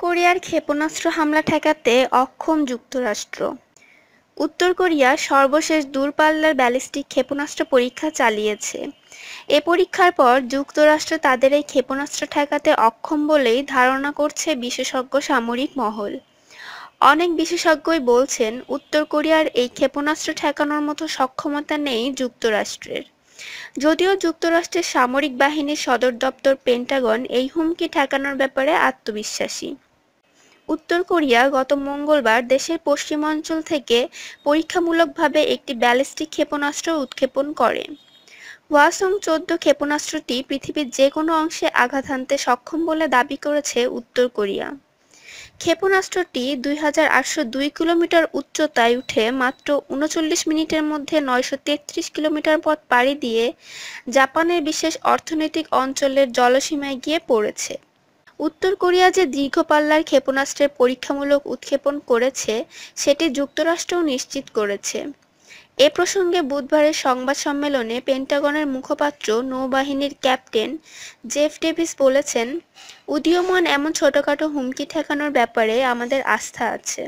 কোরিয়ার ক্ষেপণাস্ত্র হামলা ঠেকাতে অক্ষম যুক্তরাষ্ট্র। উত্তর কোরিয়া সর্বশেষ দূরপাল্লার ব্যালিস্টিক ক্ষেপণাস্ত্র পরীক্ষা চালিয়েছে। এ পরীক্ষার পর যুক্তরাষ্ট্র তাদের এই ক্ষেপণাস্ত্র ঠেকাতে অক্ষম বলেই ধারণা করছে বিশেষজ্ঞ সামরিক মহল। অনেক বিশেষজ্ঞই বলছেন, উত্তর কোরিয়ার এই ক্ষেপণাস্ত্র ঠেকানোর মতো সক্ষমতা নেই যুক্তরাষ্ট্রের। যদিও যুক্তরাষ্ট্রের সামরিক বাহিনীর সদর দপ্তর পেন্টাগন এই হুমকি ঠেকানোর ব্যাপারে আত্মবিশ্বাসী। উত্তর কোরিয়া গত মঙ্গলবার দেশের পশ্চিমাঞ্চল থেকে পরীক্ষামূলকভাবে একটি ব্যালিস্টিক ক্ষেপণাস্ত্র উৎক্ষেপণ করে। ওয়াসং চোদ্দ ক্ষেপণাস্ত্রটি পৃথিবীর যে কোনো অংশে আঘাত হানতে সক্ষম বলে দাবি করেছে উত্তর কোরিয়া। ক্ষেপণাস্ত্রটি দুই হাজার আটশো দুই কিলোমিটার উচ্চতায় উঠে মাত্র উনচল্লিশ মিনিটের মধ্যে নয়শো তেত্রিশ কিলোমিটার পথ পাড়ি দিয়ে জাপানের বিশেষ অর্থনৈতিক অঞ্চলের জলসীমায় গিয়ে পড়েছে। উত্তর কোরিয়া যে দীর্ঘ পাল্লার ক্ষেপণাস্ত্রের পরীক্ষামূলক উৎক্ষেপণ করেছে, সেটি যুক্তরাষ্ট্রও নিশ্চিত করেছে। এ প্রসঙ্গে বুধবারের সংবাদ সম্মেলনে পেন্টাগনের মুখপাত্র, নৌবাহিনীর ক্যাপ্টেন জেফ ডেভিস বলেছেন, উদীয়মান এমন ছোটখাটো হুমকি ঠেকানোর ব্যাপারে আমাদের আস্থা আছে।